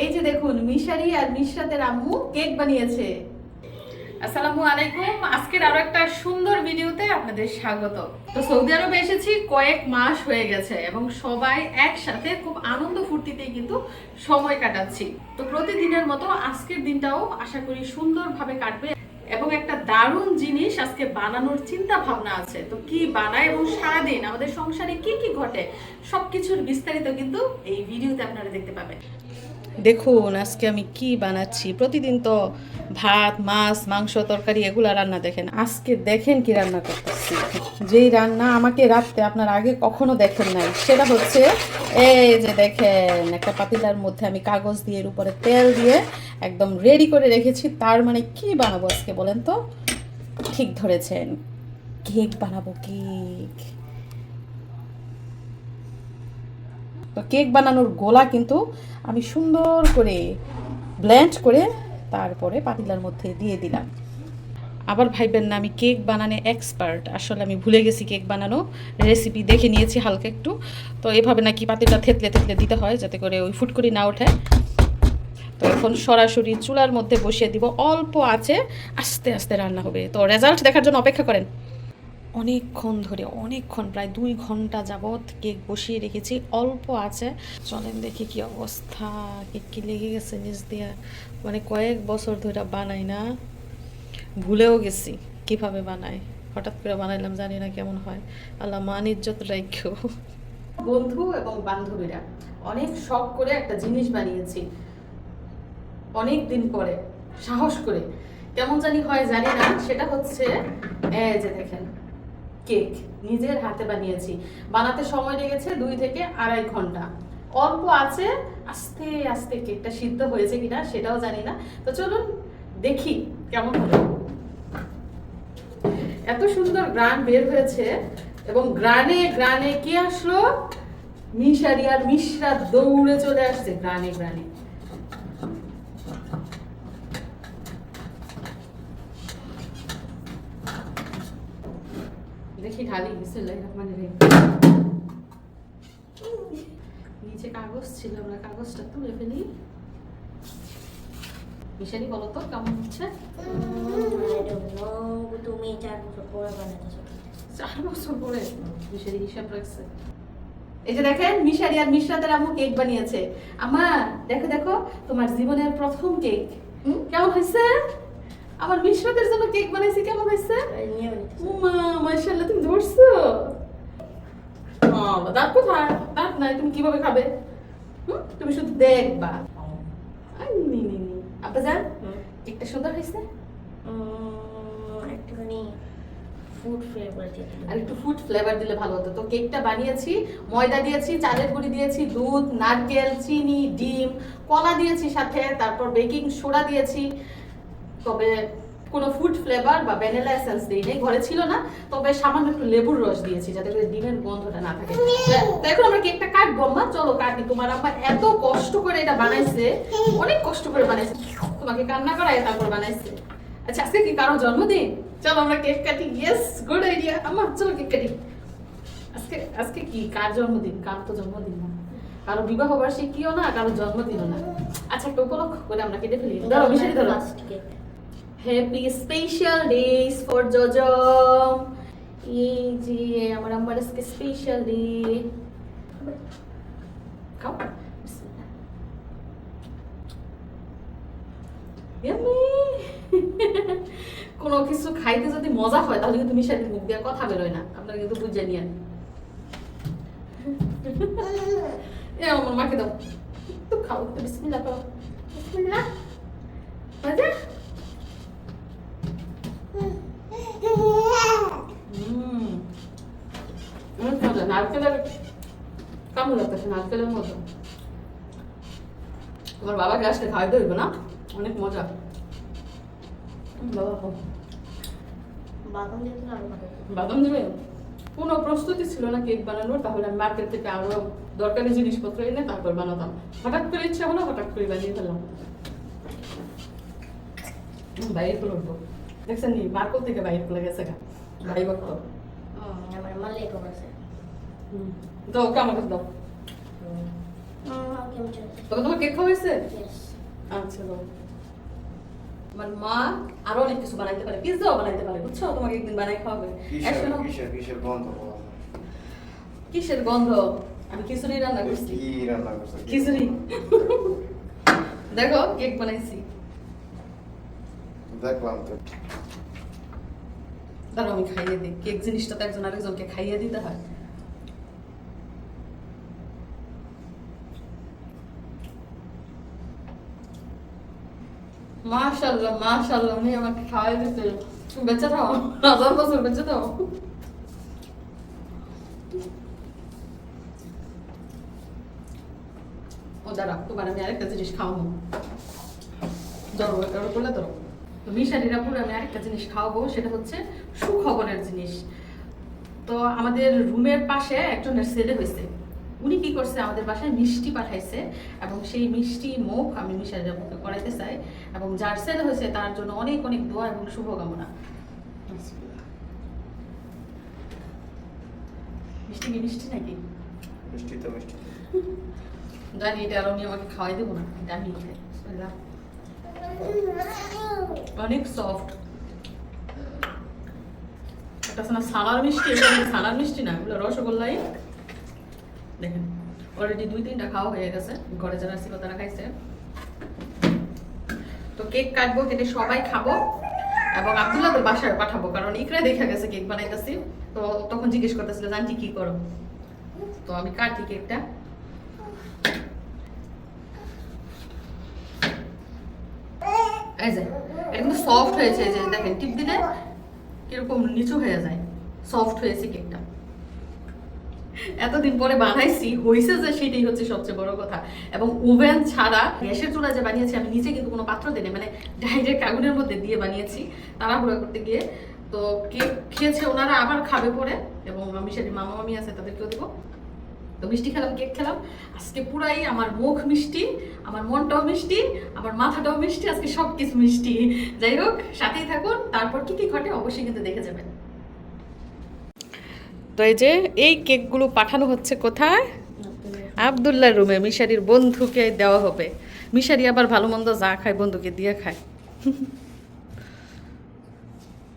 এই যে দেখুন, মিশারি আর মিশরাতের আম্মু কেক বানিয়েছে। আসসালামু আলাইকুম। আজকের আরও একটা সুন্দর ভিডিওতে আপনাদের স্বাগত। তো সৌদি আরবে এসেছি, কয়েক মাস হয়ে গেছে এবং সবাই একসাথে খুব আনন্দ ফুর্তিতে কিন্তু সময় কাটাচ্ছি। তো প্রতিদিনের মতো আজকের দিনটাও আশা করি সুন্দরভাবে কাটবে। একটা দারুণ জিনিস আজকে বানানোর চিন্তা ভাবনা আছে। তো কি বানায় এবং সারাদিন আমাদের সংসারে কি কি ঘটে, সবকিছুর বিস্তারিত কিন্তু এই ভিডিওতে আপনারা দেখতে পাবেন। দেখুন, আজকে আমি কি বানাচ্ছি? প্রতিদিন তো ভাত, মাছ, মাংস, তরকারি এগুলো রান্না দেখেন। আজকে দেখেন কি রান্না করতেছি। যেই রান্না আমাকে রাখতে আপনার আগে কখনো দেখেন নাই। সেটা হচ্ছে এই যে দেখেন, একটা পাতিলার মধ্যে আমি কাগজ দিয়ে এর উপরে তেল দিয়ে একদম রেডি করে রেখেছি। তার মানে কি বানাবো আজকে বলেন তো ঠিক ধরেছেন। কেক বানাবো, কেক। তো কেক বানানোর গোলা কিন্তু আমি সুন্দর করে ব্লেন্ড করে তারপরে পাতিলার মধ্যে দিয়ে দিলাম। আবার ভাইবেন না, আমি কেক বানানে এক্সপার্ট আসলে আমি ভুলে গেছি কেক বানানো। রেসিপি দেখে নিয়েছি হালকা একটু। তো এভাবে নাকি পাতিলটা থেতলে থেতলে দিতে হয় যাতে করে ওই ফুটকরি না ওঠে। তো এখন সরাসরি চুলার মধ্যে বসিয়ে দিব। অল্প আছে, আস্তে আস্তে রান্না হবে। তো রেজাল্ট দেখার জন্য অপেক্ষা করেন। অনেকক্ষণ ধরে, অনেকক্ষণ, প্রায় দুই ঘণ্টা যাবৎ কেক বসিয়ে রেখেছি। অল্প আছে। চলেন দেখি কি অবস্থা। কেক কি লেগে গেছে নিচ দিয়া। মানে কয়েক বছর ধরে বানাই না। ভুলেও গেছি কীভাবে বানাই হঠাৎ করে বানাইলাম, জানি না কেমন হয়। আল্লাহ মান ইজ্জত রাখো বন্ধু এবং বান্ধবীরা, অনেক শখ করে একটা জিনিস বানিয়েছি। অনেক দিন পরে, সাহস করে। কেমন জানি হয় জানি না, সেটা হচ্ছে যে দেখেন, কেক, নিজের হাতে বানিয়েছি। বানাতে সময় লেগেছে দুই থেকে আড়াই ঘণ্টা। অল্প আছে, আস্তে আস্তে কেকটা সিদ্ধ হয়েছে কিনা সেটাও জানি না। তো চলুন দেখি কেমন হলো। এত সুন্দর গ্রান বের হয়েছে এবং গ্রানে গ্রানে কে আসলো? মিশারি আর মিশরা দৌড়ে চলে আসছে গ্রানে গ্রানে দেখি ঢালি নিচে কাগজ ছিল, আমরা কাগজটা তুলে ফেলি। মিশারি বলো তো, কেমন হচ্ছে. তুমি চার বছর পরে হিসাব রাখছে। এই যে দেখেন, মিশারি আর মিশরাতের আম্মু কেক বানিয়েছে। আমা দেখো দেখো, তোমার জীবনের প্রথম কেক। কেমন হয়েছে? আমার মিশরাতের জন্য কেক বানাইছি কেমন হয়েছে উমা মাশাআল্লাহ তুমি ধরছো? দাঁত কোথায়? দাঁত নাই তুমি কীভাবে খাবে? তুমি শুধু দেখবা। আপা যান কেকটা সুন্দর হয়েছে? একটুখানি ফুড ফ্লেভার আর একটু ফুড ফ্লেভার দিলে ভালো হতো। তো কেকটা বানিয়েছি ময়দা দিয়েছি চালের গুঁড়ি দিয়েছি দুধ নারকেল চিনি ডিম কলা দিয়েছি সাথে তারপর বেকিং সোডা দিয়েছি। তবে কোনো ফুড ফ্লেভার বা ভ্যানিলা এসেন্স দিই নেই, ঘরে ছিল না, তবে সামান্য একটু লেবুর রস দিয়েছি যাতে করে ডিমের গন্ধটা না থাকে। তো এখন আমরা কেকটা কাটবো আম্মা চলো কাটি। তোমার আম্মা এত কষ্ট করে এটা বানাইছে, অনেক কষ্ট করে বানাইছে। তোমাকে কান্না করায়, তারপর বানাইছে। আচ্ছা আজকে কি কারও জন্মদিন? চলো আমরা কেক কাটি। ইয়েস গুড আইডিয়া আম্মা, চলো কেক কাটি। আজকে আজকে কি? কার জন্মদিন? কার তো জন্মদিন না কারও বিবাহ বার্ষিকীও না, কারও জন্মদিনও না। আচ্ছা একটা উপলক্ষ করে আমরা কেটে ফেলি। ধরো মিশারি ধরো first cake happy special days for জজম এই যে আমার আমার আজকে স্পেশাল ডে খাও কোনো কিছু খাইতে যদি মজা হয় তাহলে কিন্তু মিশাইতে মুখ দিয়ে কথা বেরোয় না। আপনারা কিন্তু বুঝে নিয়েন। এ আমার মাকে দাও। একটু খাও বিসমিল্লাহ বিসমিল্লাহ মজা হুম অনেক মজা নারকেলের কেমন লাগতেছে নারকেলের মতো তোমার বাবাকে খাওয়াইতে হইব না? অনেক মজা। বাবা বাদাম দেবে? কোনো প্রস্তুতি ছিল না কেক বানানোর তাহলে আমি মার্কেট থেকে আরও দরকারি জিনিসপত্র এনে তারপর বানাতাম। হঠাৎ করে ইচ্ছা হলো হঠাৎ করে বানিয়ে ফেললাম। বাইরে খুলে উঠবো। দেখছেন নি মার্কেট থেকে বাইরে খুলে গেছে গা। ভাই ভক্ত। আমার মা লেট করেছে দাও ওকে আমার কাছে দাও। কেমন চলছে তখন তোমার কেক খাওয়াইছে Yes. আচ্ছা বাবা। আমার মা আরও অনেক কিছু বানাইতে পারে পিৎজাও বানাইতে পারে বুঝছ? তোমাকে একদিন বানাই খাওয়াবে। কিসের এসো না। কিসের কিসের গন্ধ? পাওয়া যায়? কিসের গন্ধ? আমি খিচুড়ি রান্না করছি। কি রান্না করছ? খিচুড়ি। দেখো কেক বানাইছি। দেখলাম তো। দাঁড়াও আমি খাইয়ে দিই। কেক জিনিসটা তো একজন আরেকজনকে খাইয়ে দিতে হয়। মাশাল্লাহ আমাকে খাওয়াই দিতে। বেঁচে থাও, হাজার বছর বেঁচে থাও। ও দাঁড়া, তোমার আমি আরেকটা জিনিস খাওয়াবো। ধরো করলে তো। মিশারিরা পুরো আমি আরেকটা জিনিস খাওয়াবো, সেটা হচ্ছে সুখবরের জিনিস। তো আমাদের রুমের পাশে একজনের ছেলে হয়েছে। উনি কি করছে আমাদের বাসায় মিষ্টি পাঠাইছে এবং সেই মিষ্টি মুখ আমি মিশারিরা মুখে করাইতে চাই এবং যার ছেলে হয়েছে তার জন্য অনেক অনেক দোয়া এবং শুভকামনা। মিষ্টি কি মিষ্টি নাকি? মিষ্টি তো মিষ্টি। জানি এটা আর উনি আমাকে খাওয়াই দেবো না এটা আমি খাই। অনেক সফট না সালার মিষ্টি সালার মিষ্টি না? এগুলো রসগোল্লাই? দেখেন অলরেডি দুই তিনটা খাওয়া হয়ে গেছে, ঘরে যারা ছিল তারা খাইছে। তো কেক কাটবো, কেটে সবাই খাব, এবং আব্দুল্লাহদের বাসায় পাঠাবো, কারণ ইকরা দেখা গেছে কেক বানাইতেছি। তো তখন জিজ্ঞেস করতেছিল জানটি কি করো? তো আমি কাটি কেকটা। এই যে, এটা কিন্তু সফট হয়েছে যে দেখেন, টিপ দিলে কীরকম নিচু হয়ে যায় সফট হয়েছে কেকটা। এতদিন পরে বানাইছি হয়েছে যে সেটাই হচ্ছে সবচেয়ে বড় কথা। এবং ওভেন ছাড়া গ্যাসের চুলা যে বানিয়েছি, আমি নিচে কিন্তু কোনো পাত্র দিই মানে ডাইরেক্ট আগুনের মধ্যে দিয়ে বানিয়েছি, তাড়াহুড়া করতে গিয়ে। তো কেক খেয়েছে ওনারা আবার খাবে পরে, এবং আমি সেটি মামা মামি আছে, তাদেরকেও দেবো। তো মিষ্টি খেলাম, কেক খেলাম। আজকে পুরাই আমার মুখ মিষ্টি, আমার মনটাও মিষ্টি, আমার মাথাটাও মিষ্টি, আজকে সব কিছু মিষ্টি। যাই হোক, সাথেই থাকুন, তারপর কি কি ঘটে অবশ্যই কিন্তু দেখে যাবেন। তো এই যে, এই কেকগুলো পাঠানো হচ্ছে কোথায়? আবদুল্লাহ রুমে, মিশারির বন্ধুকে দেওয়া হবে। মিশারি আবার ভালো মন্দ যা খায়, বন্ধুকে দিয়ে খায়।